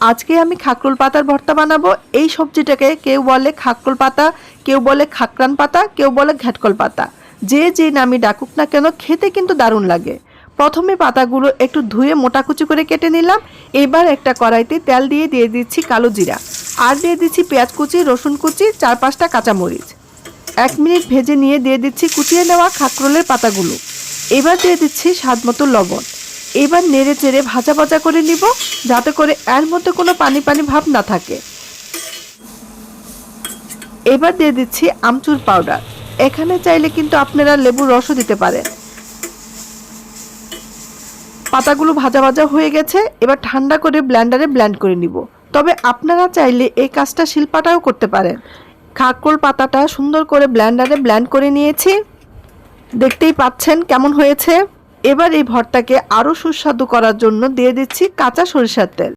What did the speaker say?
আজকে আমি খাকরুল পাতার ভর্তা বানাবো। এই সবজিটাকে কেউ বলে খাকরুল পাতা, কেউ বলে খাকরান পাতা, কেউ বলে ঘ্যাটকল পাতা। যে যে নামই ডাকুক না কেন, খেতে কিন্তু দারুণ লাগে। প্রথমে পাতাগুলো একটু ধুয়ে মোটা কুচি করে কেটে নিলাম। এবার একটা কড়াইতে তেল দিয়ে দিয়ে দিচ্ছি কালো জিরা। আর দিয়ে দিচ্ছি পেঁয়াজ কুচি, রসুন কুচি, চার পাঁচটা কাঁচামরিচ। এক মিনিট ভেজে নিয়ে দিয়ে দিচ্ছি কুচিয়ে নেওয়া খাকরোলের পাতাগুলো। এবার দিয়ে দিচ্ছি স্বাদ মতো লবণ। এবার নেড়ে চেড়ে ভাজা ভাজা করে নিব, যাতে করে এর মধ্যে কোনো পানি পানি ভাব না থাকে। এবার দিয়ে দিচ্ছি আমচুর পাউডার এখানে চাইলে কিন্তু আপনারা লেবুর রসও দিতে পারেন। পাতাগুলো ভাজা ভাজা হয়ে গেছে, এবার ঠান্ডা করে ব্ল্যান্ডারে ব্ল্যান্ড করে নিব। তবে আপনারা চাইলে এই কাজটা শিল্পাটাও করতে পারেন। খাকরোল পাতাটা সুন্দর করে ব্ল্যান্ডারে ব্ল্যান্ড করে নিয়েছি। দেখতেই পাচ্ছেন কেমন হয়েছে? এবার এই ভর্তাকে আরও সুস্বাদু করার জন্য দিয়ে দিচ্ছি কাঁচা সরিষার তেল।